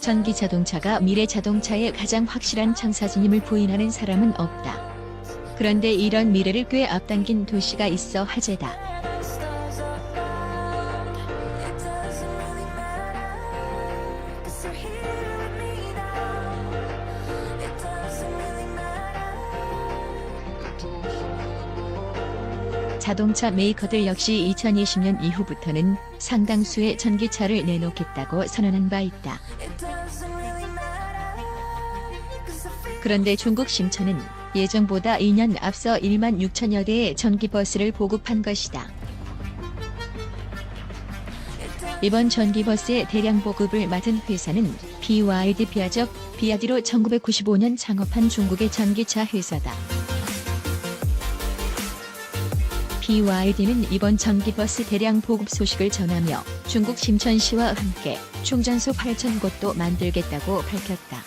전기 자동차가 미래 자동차의 가장 확실한 창사진임을 부인하는 사람은 없다. 그런데 이런 미래를 꽤 앞당긴 도시가 있어 화제다. 자동차 메이커들 역시 2020년 이후부터는 상당수의 전기차를 내놓겠다고 선언한 바 있다. 그런데 중국 심천은 예정보다 2년 앞서 1만 6천여 대의 전기버스를 보급한 것이다. 이번 전기버스의 대량 보급을 맡은 회사는 BYD 비아적 비아디로 1995년 창업한 중국의 전기차 회사다. BYD는 이번 전기버스 대량 보급 소식을 전하며 중국 심천시와 함께 충전소 8,000곳도 만들겠다고 밝혔다.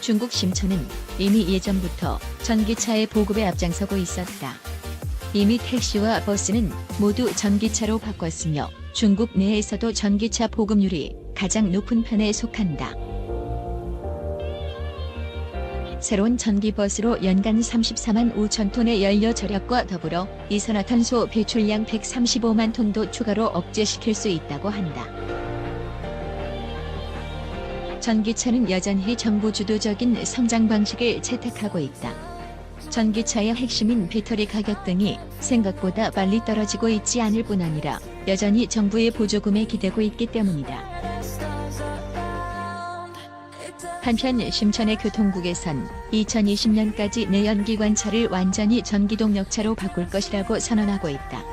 중국 심천은 이미 예전부터 전기차의 보급에 앞장서고 있었다. 이미 택시와 버스는 모두 전기차로 바꿨으며 중국 내에서도 전기차 보급률이 가장 높은 편에 속한다. 새로운 전기버스로 연간 34만 5천 톤의 연료 절약과 더불어 이산화탄소 배출량 135만 톤도 추가로 억제시킬 수 있다고 한다. 전기차는 여전히 정부 주도적인 성장 방식을 채택하고 있다. 전기차의 핵심인 배터리 가격 등이 생각보다 빨리 떨어지고 있지 않을 뿐 아니라 여전히 정부의 보조금에 기대고 있기 때문이다. 한편 심천의 교통국에선 2020년까지 내연기관차를 완전히 전기동력차로 바꿀 것이라고 선언하고 있다.